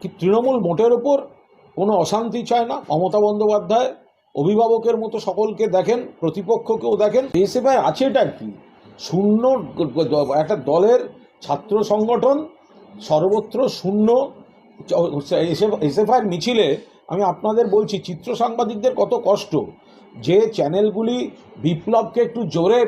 কি তৃণমূল মোটের ওপর কোনো অশান্তি চায় না? মমতা বন্দ্যোপাধ্যায় অভিভাবকের মতো সকলকে দেখেন, প্রতিপক্ষকেও দেখেন। এসএফআই আছেটা কি? শূন্য, একটা দলের ছাত্র সংগঠন, সর্বত্র শূন্য এসএফআইয়ের মিছিলে আমি আপনাদের বলছি, চিত্র সাংবাদিকদের কত কষ্ট। যে চ্যানেলগুলি বিপ্লবকে একটু জোরে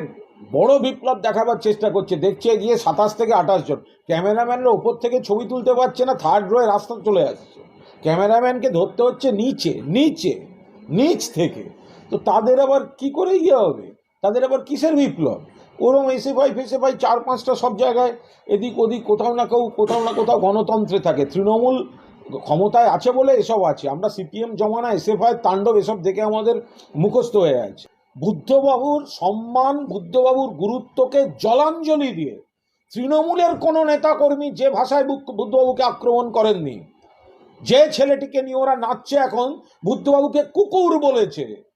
বড় বিপ্লব দেখাবার চেষ্টা করছে। দেখছে গিয়ে সাতাশ থেকে আঠাশ জন। ক্যামেরাম্যানরা ওপর থেকে ছবি তুলতে পারছে না থার্ড রোয়ে রাস্তা চলে আসছে। ক্যামেরাম্যানকে ধরতে হচ্ছে নিচে নিচে, নিচ থেকে। তো তাদের আবার কি করে ইয়ে হবে? তাদের আবার কিসের বিপ্লব? ওরম এসে ভাই, ফেসে ভাই চার পাঁচটা সব জায়গায় এদিক ওদিক কোথাও না কেউ, কোথাও না কোথাও গণতন্ত্রে থাকে। তৃণমূল ক্ষমতায় আছে বলে এসব আছে। আমরা সিপিএম জমানা, এসএফআই, তাণ্ডব এসব দেখে আমাদের মুখস্থ হয়ে আছে। বুদ্ধবাবুর সম্মান, বুদ্ধবাবুর গুরুত্বকে জলাঞ্জলি দিয়ে তৃণমূলের কোনো নেতাকর্মী যে ভাষায় বুদ্ধ- বুদ্ধবাবুকে আক্রমণ করেননি, যে ছেলেটিকে নিয়ে ওরা নাচছে এখন, বুদ্ধবাবুকে কুকুর বলেছে।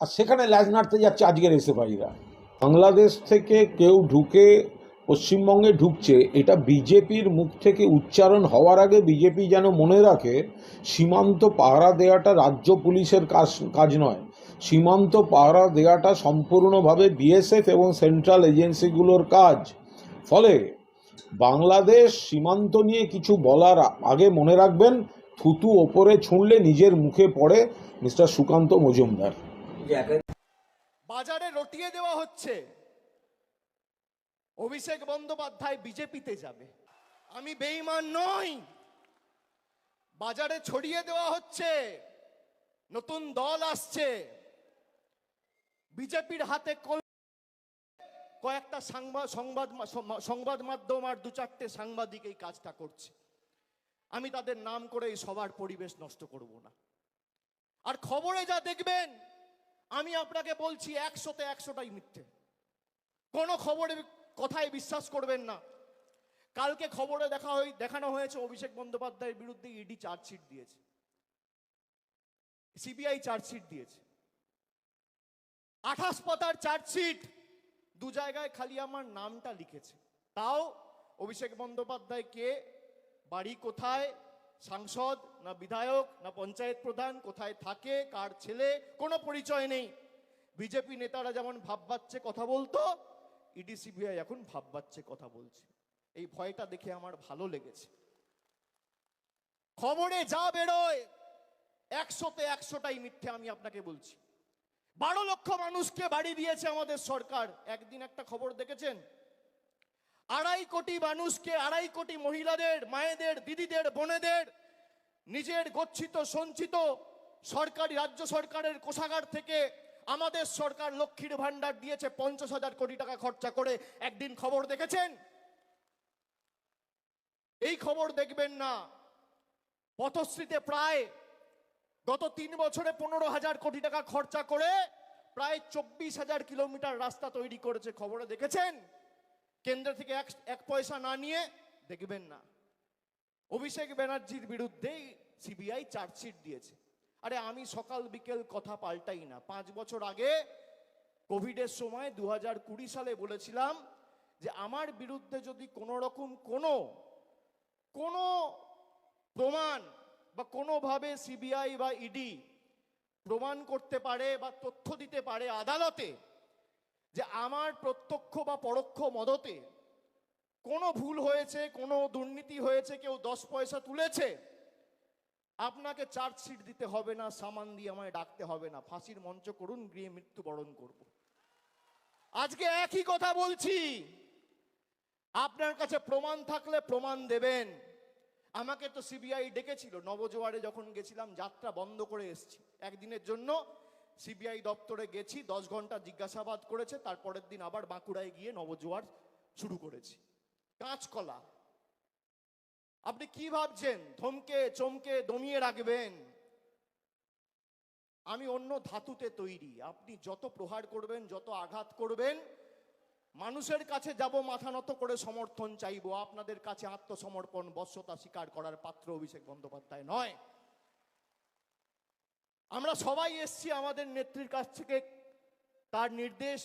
আর সেখানে ল্যাজ নাড়তে যাচ্ছে আজকের এসএফআইরা। বাংলাদেশ থেকে কেউ ঢুকে পশ্চিমবঙ্গে ঢুকছে, এটা বিজেপির মুখ থেকে উচ্চারণ হওয়ার আগে বিজেপি যেন মনে রাখে, সীমান্ত পাহারা দেওয়াটা রাজ্য পুলিশের কাজ কাজ নয়। সীমান্ত পাহারা দেওয়াটা সম্পূর্ণভাবে বিএসএফ এবং সেন্ট্রাল এজেন্সিগুলোর কাজ। ফলে বাংলাদেশ সীমান্ত নিয়ে কিছু বলার আগে মনে রাখবেন, থুতু ওপরে ছুঁড়লে নিজের মুখে পড়ে মিস্টার সুকান্ত মজুমদার। বাজারে রটিয়ে দেওয়া হচ্ছে। অভিষেক বন্দ্যোপাধ্যায় বিজেপিতে যাবে। আমি বেইমান নই। বাজারে ছড়িয়ে দেওয়া হচ্ছে। নতুন দল আসছে। বিজেপির হাতে কয়েকটা সাংবাদ সংবাদ সংবাদ মাধ্যম আর দু চারটে সাংবাদিক এই কাজটা করছে। আমি তাদের নাম করে এই সবার পরিবেশ নষ্ট করব না। আর খবরে যা দেখবেন, আমি আপনাকে বলছি একশোতে একশোটাই মিথ্যে। কোনো খবরের কথায় বিশ্বাস করবেন না। কালকে খবরে দেখা হয়ে দেখানো হয়েছে অভিষেক বন্দ্যোপাধ্যায়ের বিরুদ্ধে ইডি চার্জশিট দিয়েছে। সিবিআই চার্জশিট দিয়েছে। আঠাশ পাতার চার্জশিট। দু জায়গায় খালি আমার নামটা লিখেছে। তাও অভিষেক বন্দ্যোপাধ্যায় কে? বাড়ি কোথায়? সাংসদ না বিধায়ক না পঞ্চায়েত প্রধান? কোথায় থাকে? কার ছেলে? কোনো পরিচয় নেই। বিজেপি নেতারা যেমন ভাববাচ্ছে কথা বলতো, ইডি, সিবিআই এখন ভাববাচ্ছে কথা বলছে। এই ভয়টা দেখে আমার ভালো লেগেছে। খবরে যা বেরোয়, একশোতে একশোটাই মিথ্যে আমি আপনাকে বলছি। বারো লক্ষ মানুষকে বাড়ি দিয়েছে আমাদের সরকার। একদিন একটা খবর দেখেছেন? আড়াই কোটি মানুষকে, আড়াই কোটি মহিলাদের, মায়েদের, দিদিদের, বোনেদের নিজের গচ্ছিত, সঞ্চিত সরকারি, রাজ্য সরকারের কোষাগার থেকে আমাদের সরকার লক্ষ্মীর ভান্ডার দিয়েছে পঞ্চাশ হাজার কোটি টাকা খরচা করে। একদিন খবর দেখেছেন? এই খবর দেখবেন না। পথশ্রীতে প্রায় গত তিন বছরে পনেরো হাজার কোটি টাকা খরচা করে প্রায় চব্বিশ হাজার কিলোমিটার রাস্তা তৈরি করেছে। খবরে দেখেছেন? কেন্দ্র থেকে এক এক পয়সা না নিয়ে দেখবেন না। অভিষেক ব্যানার্জির বিরুদ্ধেই সিবিআই চার্জশিট দিয়েছে। আরে আমি সকাল বিকেল কথা পাল্টাই না। পাঁচ বছর আগে কোভিডের সময় দু হাজার কুড়ি সালে বলেছিলাম যে আমার বিরুদ্ধে যদি কোনো রকম কোনো কোনো প্রমাণ বা কোনোভাবে সিবিআই বা ইডি প্রমাণ করতে পারে বা তথ্য দিতে পারে আদালতে যে আমার প্রত্যক্ষ বা পরোক্ষ মদতে কোনো ভুল হয়েছে, কোনো দুর্নীতি হয়েছে, কেউ দশ পয়সা তুলেছে, আপনাকে চার্জশিট দিতে হবে না, সামান দিয়ে আমায় ডাকতে হবে না। ফাঁসির মঞ্চ করুন, গৃহে মৃত্যুবরণ করব। আজকে একই কথা বলছি। আপনার কাছে প্রমাণ থাকলে প্রমাণ দেবেন। আমাকে তো সিবিআই ডেকেছিল, নবজোয়ারে যখন গেছিলাম, যাত্রা বন্ধ করে এসেছি। একদিনের জন্য সিবিআই দপ্তরে গেছি, দশ ঘণ্টা জিজ্ঞাসাবাদ করেছে, তারপরের দিন আবার বাঁকুড়ায় গিয়ে নবজোয়ার শুরু করেছি। কাঁচকলা। আপনি কি ভাবছেন? থমকে চমকে দমিয়ে রাখবেন। আমি অন্য ধাতুতে তৈরি। আপনি যত প্রহার করবেন, যত আঘাত করবেন মানুষের কাছে যাব, মাথা নত করে সমর্থন চাইব। আপনাদের কাছে আত্মসমর্পণ, বশ্যতা স্বীকার করার পাত্র অভিষেক বন্দ্যোপাধ্যায় নয়। আমরা সবাই এসছি আমাদের নেত্রীর কাছ থেকে। তার নির্দেশ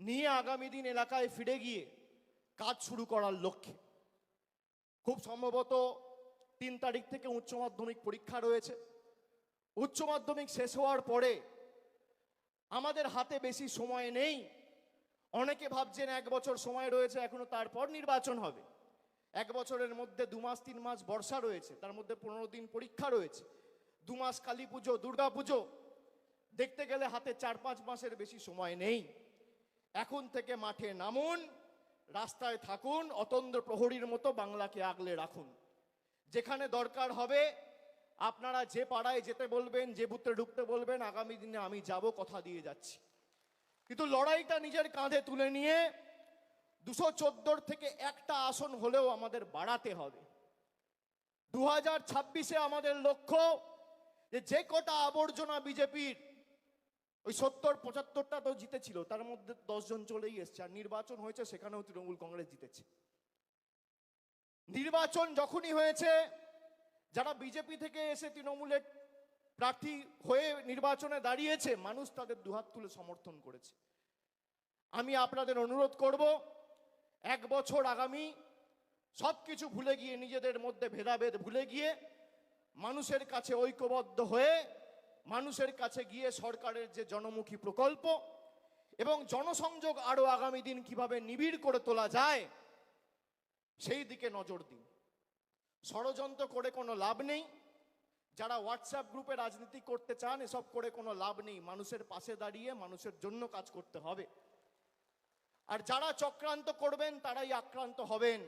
নিয়ে আগামী দিন এলাকায় ফিরে গিয়ে কাজ শুরু করার লক্ষ্যে। খুব সম্ভবত তিন তারিখ থেকে উচ্চ মাধ্যমিক পরীক্ষা রয়েছে। উচ্চ মাধ্যমিক শেষ হওয়ার পরে আমাদের হাতে বেশি সময় নেই। অনেকে ভাবছেন এক বছর সময় রয়েছে, এখনও তারপর নির্বাচন হবে। এক বছরের মধ্যে দু মাস, তিন মাস বর্ষা রয়েছে, তার মধ্যে পনেরো দিন পরীক্ষা রয়েছে। দু মাস কালী পুজো, দুর্গা পুজো, দেখতে গেলে হাতে চার পাঁচ মাসের বেশি সময় নেই। এখন থেকে মাঠে নামুন, রাস্তায় থাকুন, অতন্দ্র প্রহরীর মতো বাংলাকে আগলে রাখুন। যেখানে দরকার হবে, আপনারা যে পাড়ায় যেতে বলবেন, যে বুথে ঢুকতে বলবেন, আগামী দিনে আমি যাব, কথা দিয়ে যাচ্ছি। কিন্তু লড়াইটা নিজের কাঁধে তুলে নিয়ে দুশো চোদ্দোর থেকে একটা আসন হলেও আমাদের বাড়াতে হবে। দু হাজার ছাব্বিশে আমাদের লক্ষ্য যে যে কটা আবর্জনা বিজেপির, ওই সত্তর, পঁচাত্তরটা তো জিতেছিল, তার মধ্যে দশজন চলেই এসছে, আর নির্বাচন হয়েছে সেখানেও তৃণমূল কংগ্রেস জিতেছে। নির্বাচন যখনই হয়েছে, যারা বিজেপি থেকে এসে তৃণমূলের প্রার্থী হয়ে নির্বাচনে দাঁড়িয়েছে, মানুষ তাদের দুহাত তুলে সমর্থন করেছে। আমি আপনাদের অনুরোধ করব, এক বছর আগামী সব কিছু ভুলে গিয়ে, নিজেদের মধ্যে ভেদাভেদ ভুলে গিয়ে, মানুষের কাছে ঐক্যবদ্ধ হয়ে, মানুষের কাছে গিয়ে সরকারের যে জনমুখী প্রকল্প এবং জনসংযোগ আরও আগামী দিন কীভাবে নিবিড় করে তোলা যায়, সেই দিকে নজর দিন। ষড়যন্ত্র করে কোনো লাভ নেই। যারা হোয়াটসঅ্যাপ গ্রুপে রাজনীতি করতে চান, এসব করে কোনো লাভ নেই। মানুষের পাশে দাঁড়িয়ে মানুষের জন্য কাজ করতে হবে। আর যারা চক্রান্ত করবেন, তারাই আক্রান্ত হবেন।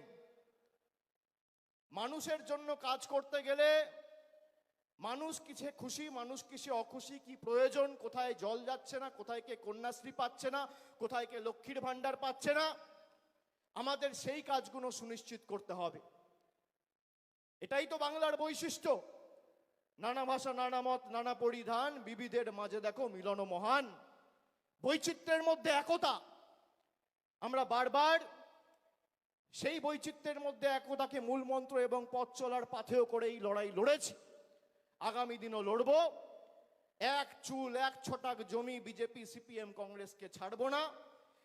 মানুষের জন্য কাজ করতে গেলে মানুষ কিসে খুশি, মানুষ কিসে অখুশি, কি প্রয়োজন, কোথায় জল যাচ্ছে না, কোথায় কে কন্যাশ্রী পাচ্ছে না, কোথায় কে লক্ষ্মীর ভাণ্ডার পাচ্ছে না, আমাদের সেই কাজগুলো সুনিশ্চিত করতে হবে। এটাই তো বাংলার বৈশিষ্ট্য। নানা ভাষা, নানা মত, নানা পরিধান, বিবিধের মাঝে দেখো মিলন মহান। বৈচিত্র্যের মধ্যে একতা। আমরা বারবার সেই বৈচিত্র্যের মধ্যে একতাকে মূল মন্ত্র এবং পথ চলার পাথেয় করে এই লড়াই লড়েছি। আগামী দিনও লড়ব। এক চুল, এক ছটাক জমি বিজেপি, সিপিএম, কংগ্রেসকে ছাড়ব না।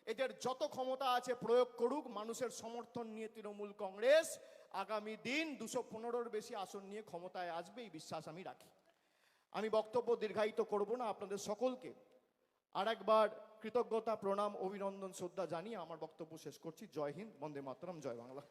এদের যত ক্ষমতা আছে প্রয়োগ করুক, মানুষের সমর্থন নিয়ে তৃণমূল কংগ্রেস। আগামী দিন দুশো পনেরোর বেশি আসন নিয়ে ক্ষমতায় আসবে এই বিশ্বাস আমি রাখি। আমি বক্তব্য দীর্ঘায়িত করব না, আপনাদের সকলকে আর একবার কৃতজ্ঞতা, প্রণাম, অভিনন্দন, শ্রদ্ধা জানিয়ে আমার বক্তব্য শেষ করছি। জয় হিন্দ, বন্দে মাতরম, জয় বাংলা।